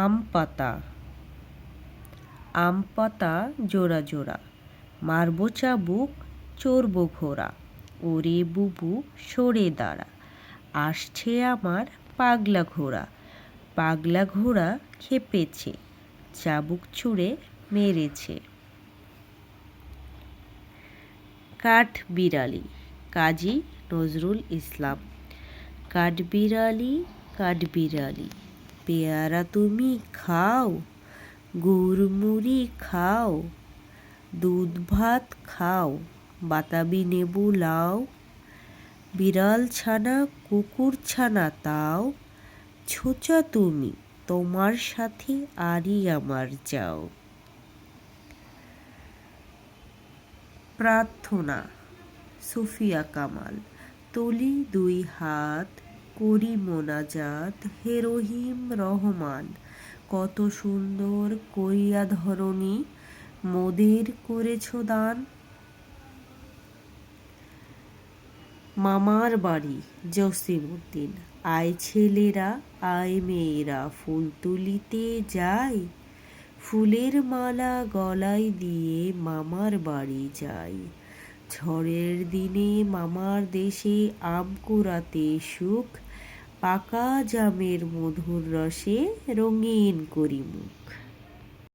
আম পাতা আম পাতা জোড়া জোড়া। মারবো চাবুক, চড়বো ঘোড়া। ওরে বুবু, সরে দাঁড়া। আসছে আমার পাগলা ঘোড়া। পাগলা ঘোড়া খেপেছে, চাবুক ছুঁড়ে মেরেছে। কাঠ বিড়ালি, কাজী নজরুল ইসলাম। কাঠবিড়ালি কাঠবিড়ালি পেয়ারা তুমি খাও, গুড়মুড়ি খাও, দুধ ভাত খাও, বাতাবি নেবু লাও বিড়াল ছানা কুকুর ছানা তাও, ছোচা তুমি, তোমার সাথে আরই আমার যাও। প্রার্থনা, সুফিয়া কামাল, তুলি দুই হাত করি মোনাজাত হে রহিম রহমান। কত সুন্দর করিয়া ধরণী মোদের করেছ দান। মামার বাড়ি জসিমউদ্দিন। আয় ছেলেরা, আয় মেয়েরা, ফুল তুলিতে যাই। ফুলের মালা গলায় দিয়ে মামার বাড়ি যাই। ঝড়ের দিনে মামার দেশে আম কুড়াতে সুখ পাকা জামের মধুর রসে রঙিন করি মুখ